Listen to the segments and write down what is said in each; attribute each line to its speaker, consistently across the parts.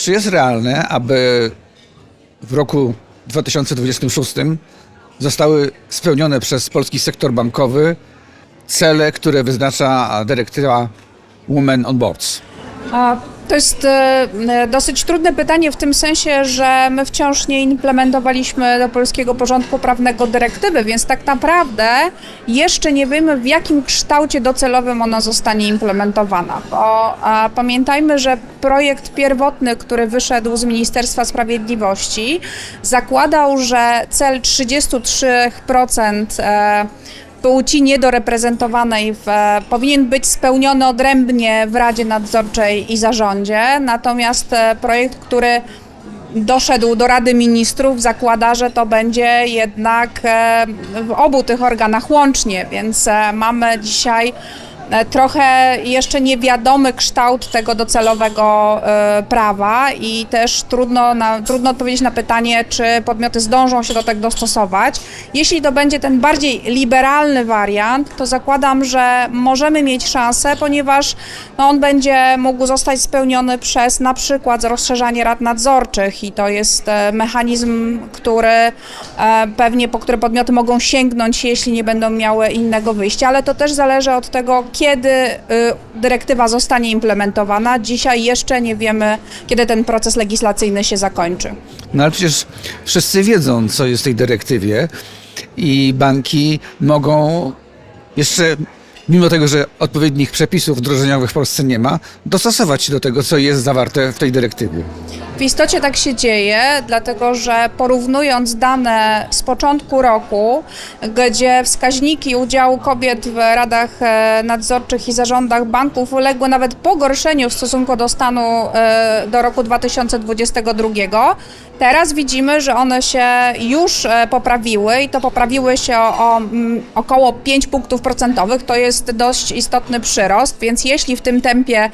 Speaker 1: Czy jest realne, aby w roku 2026 zostały spełnione przez polski sektor bankowy cele, które wyznacza dyrektywa Women on Boards?
Speaker 2: To jest e, e, dosyć trudne pytanie w tym sensie, że my wciąż nie implementowaliśmy do polskiego porządku prawnego dyrektywy, więc tak naprawdę jeszcze nie wiemy, w jakim kształcie docelowym ona zostanie implementowana. Bo pamiętajmy, że projekt pierwotny, który wyszedł z Ministerstwa Sprawiedliwości, zakładał, że cel 33% e, płci niedoreprezentowanej w, powinien być spełniony odrębnie w Radzie Nadzorczej i Zarządzie. Natomiast e, projekt, który doszedł do Rady Ministrów, zakłada, że to będzie jednak e, w obu tych organach łącznie, więc e, mamy dzisiaj trochę jeszcze niewiadomy kształt tego docelowego e, prawa i też trudno, na, trudno odpowiedzieć na pytanie, czy podmioty zdążą się do tego dostosować. Jeśli to będzie ten bardziej liberalny wariant, to zakładam, że możemy mieć szansę, ponieważ no, on będzie mógł zostać spełniony przez na przykład rozszerzanie rad nadzorczych i to jest e, mechanizm, który e, pewnie po który podmioty mogą sięgnąć, jeśli nie będą miały innego wyjścia, ale to też zależy od tego, kiedy y, dyrektywa zostanie implementowana. Dzisiaj jeszcze nie wiemy, kiedy ten proces legislacyjny się zakończy.
Speaker 1: No ale przecież wszyscy wiedzą, co jest w tej dyrektywie i banki mogą jeszcze, mimo tego, że odpowiednich przepisów wdrożeniowych w Polsce nie ma, dostosować się do tego, co jest zawarte w tej dyrektywie.
Speaker 2: W istocie tak się dzieje, dlatego że porównując dane z początku roku, gdzie wskaźniki udziału kobiet w radach e, nadzorczych i zarządach banków uległy nawet pogorszeniu w stosunku do stanu e, do roku 2022, teraz widzimy, że one się już e, poprawiły i to poprawiły się o, o około 5 punktów procentowych. To jest dość istotny przyrost, więc jeśli w tym tempie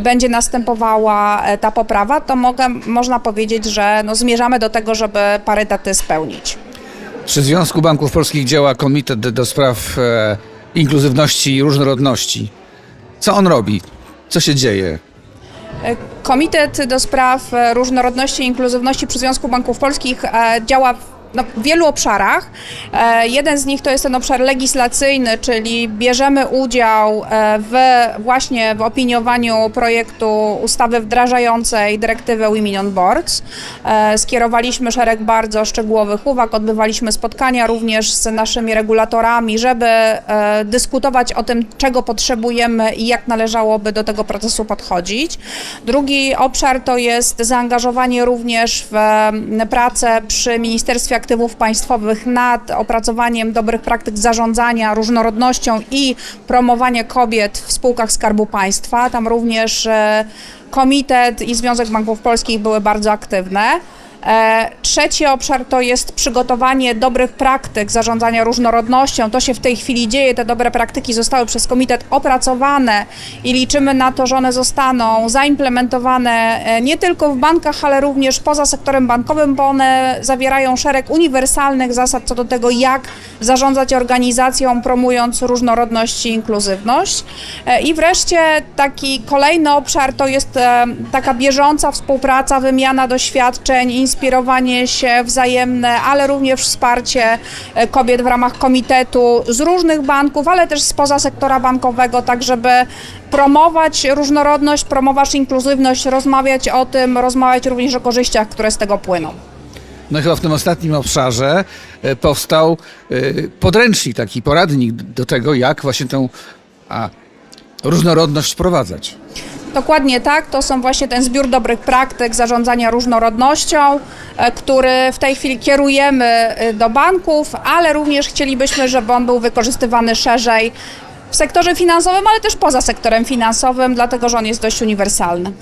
Speaker 2: będzie następowała ta poprawa, to mogę, można powiedzieć, że no, zmierzamy do tego, żeby parytety spełnić.
Speaker 1: Przy Związku Banków Polskich działa Komitet do spraw e, inkluzywności i różnorodności. Co on robi? Co się dzieje?
Speaker 2: E, Komitet do spraw e, różnorodności i inkluzywności przy Związku Banków Polskich e, działa w no, w wielu obszarach. E, Jeden z nich to jest ten obszar legislacyjny, czyli bierzemy udział e, w właśnie w opiniowaniu projektu ustawy wdrażającej dyrektywę Women on Boards. E, Skierowaliśmy szereg bardzo szczegółowych uwag, odbywaliśmy spotkania również z naszymi regulatorami, żeby e, dyskutować o tym, czego potrzebujemy i jak należałoby do tego procesu podchodzić. Drugi obszar to jest zaangażowanie również w pracę przy Ministerstwie Aktywów Państwowych nad opracowaniem dobrych praktyk zarządzania różnorodnością i promowanie kobiet w spółkach Skarbu Państwa. Tam również e, Komitet i Związek Banków Polskich były bardzo aktywne. E, Trzeci obszar to jest przygotowanie dobrych praktyk zarządzania różnorodnością. To się w tej chwili dzieje. Te dobre praktyki zostały przez komitet opracowane i liczymy na to, że one zostaną zaimplementowane e, nie tylko w bankach, ale również poza sektorem bankowym, bo one zawierają szereg uniwersalnych zasad co do tego, jak zarządzać organizacją, promując różnorodność i inkluzywność. E, I wreszcie taki kolejny obszar to jest taka bieżąca współpraca, wymiana doświadczeń, inspirowanie się wzajemne, ale również wsparcie e, kobiet w ramach komitetu z różnych banków, ale też spoza sektora bankowego, tak żeby promować różnorodność, promować inkluzywność, rozmawiać o tym, rozmawiać również o korzyściach, które z tego płyną.
Speaker 1: No chyba w tym ostatnim obszarze e, powstał e, podręcznik, taki poradnik do tego, jak właśnie tę różnorodność wprowadzać.
Speaker 2: Dokładnie tak, to są właśnie ten zbiór dobrych praktyk zarządzania różnorodnością, e, który w tej chwili kierujemy e, do banków, ale również chcielibyśmy, żeby on był wykorzystywany szerzej w sektorze finansowym, ale też poza sektorem finansowym, dlatego że on jest dość uniwersalny.